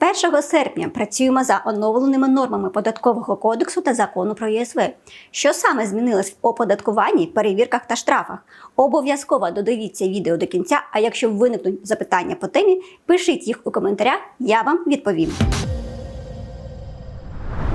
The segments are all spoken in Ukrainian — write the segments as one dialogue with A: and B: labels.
A: 1 серпня працюємо за оновленими нормами податкового кодексу та закону про ЄСВ. Що саме змінилось в оподаткуванні, перевірках та штрафах? Обов'язково додивіться відео до кінця. А якщо виникнуть запитання по темі, пишіть їх у коментарях, я вам відповім.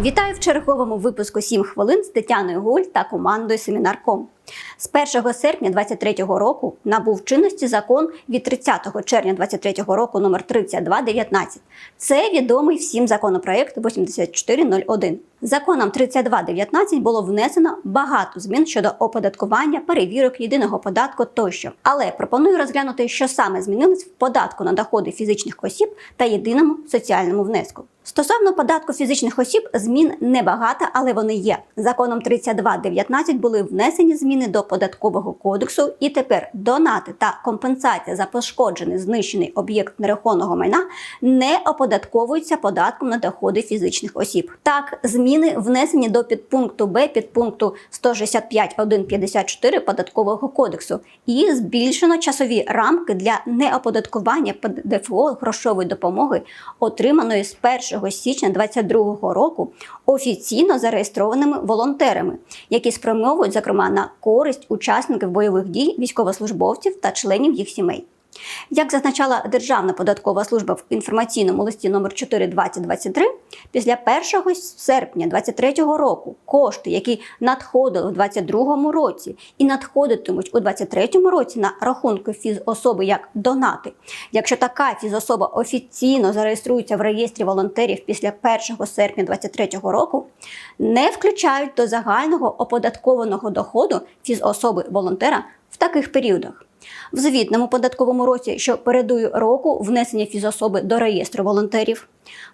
A: Вітаю в черговому випуску «7 хвилин з Тетяною Гуль та командою Семінар.ком. З 1 серпня 2023 року набув чинності закон від 30 червня 2023 року номер 3219. Це відомий всім законопроект 8401. Законом 3219 було внесено багато змін щодо оподаткування, перевірок єдиного податку тощо. Але пропоную розглянути, що саме змінилось в податку на доходи фізичних осіб та єдиному соціальному внеску. Стосовно податку фізичних осіб, змін небагато, але вони є. Законом 3219 були внесені зміни до податкового кодексу, і тепер донати та компенсація за пошкоджений знищений об'єкт нерухомого майна не оподатковуються податком на доходи фізичних осіб. Так, зміни внесені до підпункту Б підпункту 165.154 податкового кодексу і збільшено часові рамки для неоподаткування ПДФО грошової допомоги, отриманої з 1 січня 2022 року офіційно зареєстрованими волонтерами, які спрямовують, зокрема, на користь учасників бойових дій, військовослужбовців та членів їх сімей. Як зазначала Державна податкова служба в інформаційному листі номер 4 2023, після 1 серпня 2023 року кошти, які надходили у 2022 році і надходитимуть у 2023 році на рахунки фізособи як донати, якщо така фізособа офіційно зареєструється в реєстрі волонтерів після 1 серпня 2023 року, не включають до загального оподаткованого доходу фізособи волонтера в таких періодах. В звітному податковому році, що передує року внесення фізособи до реєстру волонтерів,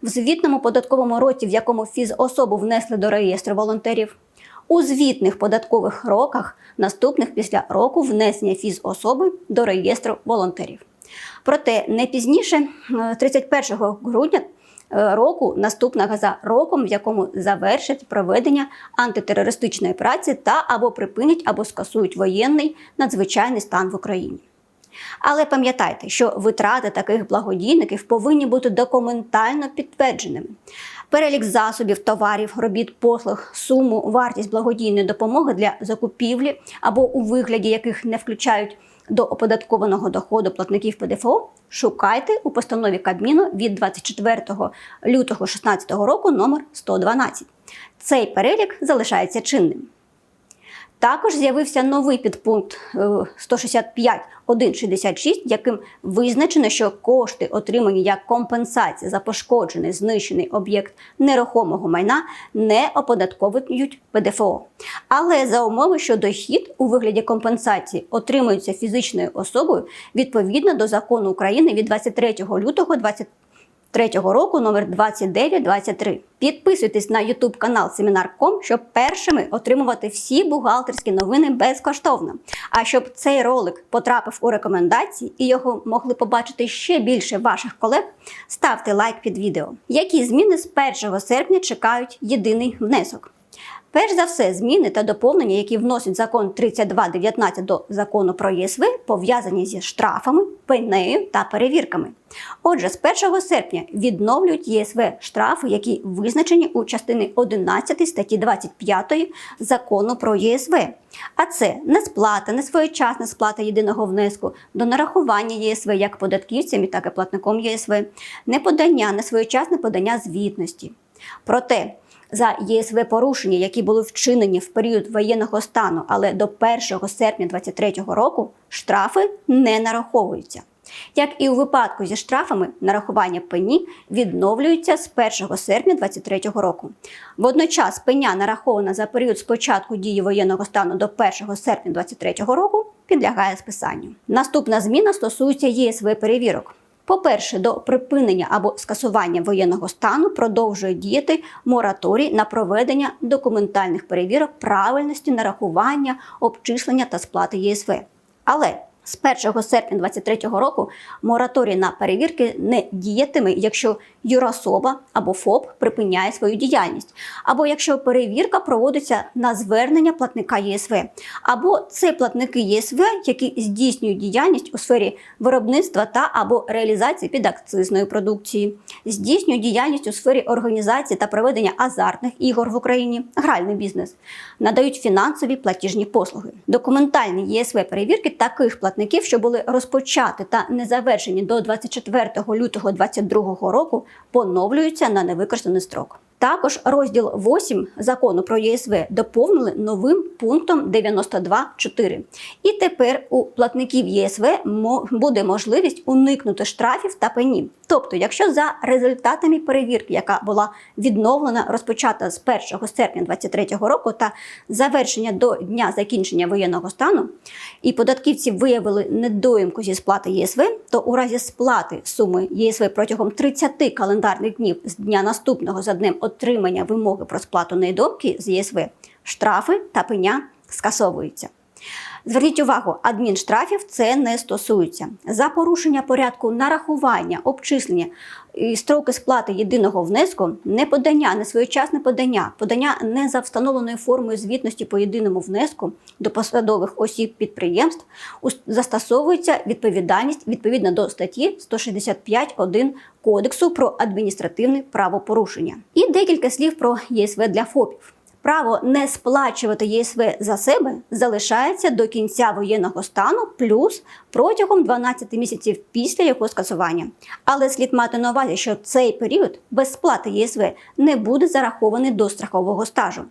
A: в звітному податковому році, в якому фізособу внесли до реєстру волонтерів, у звітних податкових роках, наступних після року внесення фізособи до реєстру волонтерів. Проте не пізніше 31 грудня е, року, наступного за роком, в якому завершать проведення антитерористичної праці та або припинять, або скасують воєнний надзвичайний стан в Україні. Але пам'ятайте, що витрати таких благодійників повинні бути документально підтвердженими. Перелік засобів, товарів, робіт, послуг, суму, вартість благодійної допомоги для закупівлі або у вигляді яких не включають до оподаткованого доходу платників ПДФО, шукайте у постанові Кабміну від 24 лютого 2016 року номер 112. Цей перелік залишається чинним. Також з'явився новий підпункт 165.166, яким визначено, що кошти, отримані як компенсація за пошкоджений знищений об'єкт нерухомого майна, не оподатковують ПДФО. Але за умови, що дохід у вигляді компенсації отримується фізичною особою відповідно до закону України від 23 лютого 2020 Третього року номер 2923. Підписуйтесь на YouTube канал Семінар.ком, щоб першими отримувати всі бухгалтерські новини безкоштовно. А щоб цей ролик потрапив у рекомендації і його могли побачити ще більше ваших колег, ставте лайк під відео. Які зміни з 1 серпня чекають єдиний внесок? Перш за все, зміни та доповнення, які вносить закон 3219 до закону про ЄСВ, пов'язані зі штрафами, пенею та перевірками. Отже, з 1 серпня відновлюють ЄСВ штрафи, які визначені у частині 11 статті 25 закону про ЄСВ. А це несплата, несвоєчасна сплата єдиного внеску, до нарахування ЄСВ як податківцями, так і платником ЄСВ, неподання, несвоєчасне подання звітності. Проте за ЄСВ порушення, які були вчинені в період воєнного стану, але до 1 серпня 2023 року штрафи не нараховуються. Як і у випадку зі штрафами, нарахування пені відновлюється з 1 серпня 2023 року. Водночас пеня нарахована за період з початку дії воєнного стану до 1 серпня 2023 року підлягає списанню. Наступна зміна стосується ЄСВ перевірок. По-перше, до припинення або скасування воєнного стану продовжує діяти мораторій на проведення документальних перевірок правильності нарахування, обчислення та сплати ЄСВ. Але З 1 серпня 2023 року мораторій на перевірки не діятиме, якщо юрособа або ФОП припиняє свою діяльність, або якщо перевірка проводиться на звернення платника ЄСВ, або це платники ЄСВ, які здійснюють діяльність у сфері виробництва та або реалізації підакцизної продукції, здійснюють діяльність у сфері організації та проведення азартних ігор в Україні, гральний бізнес, надають фінансові платіжні послуги. Документальні ЄСВ перевірки таких платників, що були розпочати та не завершені до 24 лютого 2022 року, поновлюються на невикористаний строк. Також розділ 8 закону про ЄСВ доповнили новим пунктом 92.4. І тепер у платників єСВ буде можливість уникнути штрафів та пені. Тобто, якщо за результатами перевірки, яка була відновлена, розпочата з 1 серпня 2023 року та завершення до дня закінчення воєнного стану, і податківці виявили недоїмку зі сплати ЄСВ, то у разі сплати суми ЄСВ протягом 30 календарних днів з дня наступного за днем отримання вимоги про сплату недоїмки з ЄСВ, штрафи та пеня скасовуються. Зверніть увагу, адмінштрафів це не стосується. За порушення порядку нарахування, обчислення і строки сплати єдиного внеску, неподання, несвоєчасне подання, подання не за встановленою формою звітності по єдиному внеску до посадових осіб підприємств застосовується відповідальність відповідно до статті 165.1 Кодексу про адміністративне правопорушення. І декілька слів про ЄСВ для ФОПів. Право не сплачувати ЄСВ за себе залишається до кінця воєнного стану плюс протягом 12 місяців після його скасування. Але слід мати на увазі, що цей період без сплати ЄСВ не буде зарахований до страхового стажу.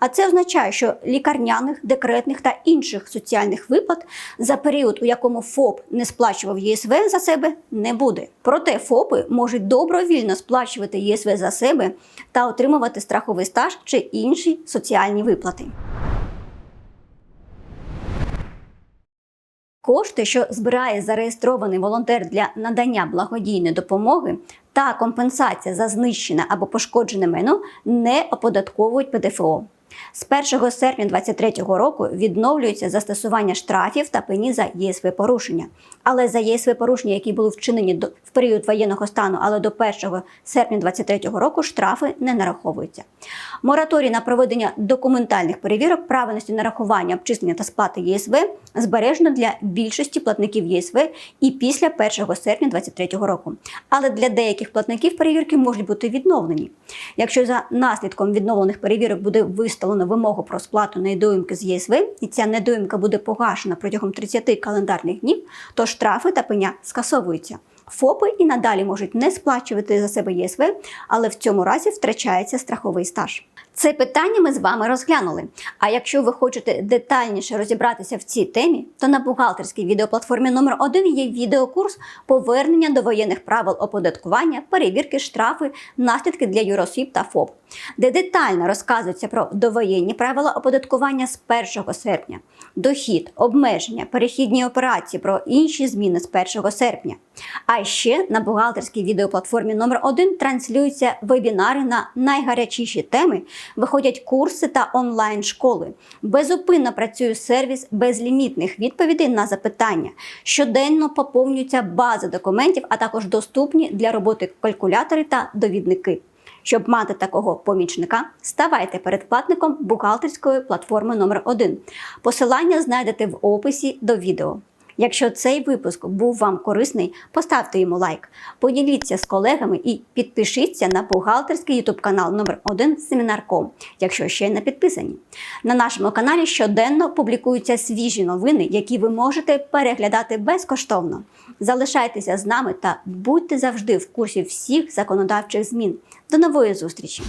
A: А це означає, що лікарняних, декретних та інших соціальних виплат за період, у якому ФОП не сплачував ЄСВ за себе, не буде. Проте ФОПи можуть добровільно сплачувати ЄСВ за себе та отримувати страховий стаж чи інші соціальні виплати. Кошти, що збирає зареєстрований волонтер для надання благодійної допомоги та компенсація за знищене або пошкоджене майно не оподатковують ПДФО. З 1 серпня 2023 року відновлюється застосування штрафів та пені за ЄСВ порушення. Але за ЄСВ порушення, які були вчинені в період воєнного стану, але до 1 серпня 2023 року штрафи не нараховуються. Мораторій на проведення документальних перевірок правильності нарахування, обчислення та сплати ЄСВ збережено для більшості платників ЄСВ і після 1 серпня 2023 року. Але для деяких платників перевірки можуть бути відновлені. Якщо за наслідком відновлених перевірок буде виставлено вимогу про сплату недоїмки з ЄСВ, і ця недоїмка буде погашена протягом 30 календарних днів, то штрафи та пеня скасовуються. ФОПи і надалі можуть не сплачувати за себе ЄСВ, але в цьому разі втрачається страховий стаж. Це питання ми з вами розглянули. А якщо ви хочете детальніше розібратися в цій темі, то на бухгалтерській відеоплатформі номер 1 є відеокурс повернення до воєнних правил оподаткування, перевірки, штрафи, наслідки для юросіб та ФОП, де детально розказується про довоєнні правила оподаткування з 1 серпня, дохід, обмеження, перехідні операції про інші зміни з 1 серпня. А ще на бухгалтерській відеоплатформі номер 1 транслюються вебінари на найгарячіші теми, виходять курси та онлайн-школи. Безупинно працює сервіс безлімітних відповідей на запитання. Щоденно поповнюються бази документів, а також доступні для роботи калькулятори та довідники. Щоб мати такого помічника, ставайте передплатником бухгалтерської платформи номер 1 Посилання знайдете в описі до відео. Якщо цей випуск був вам корисний, поставте йому лайк, поділіться з колегами і підпишіться на бухгалтерський ютуб канал номер 1 Семінарком, якщо ще не підписані. На нашому каналі щоденно публікуються свіжі новини, які ви можете переглядати безкоштовно. Залишайтеся з нами та будьте завжди в курсі всіх законодавчих змін. До нової зустрічі!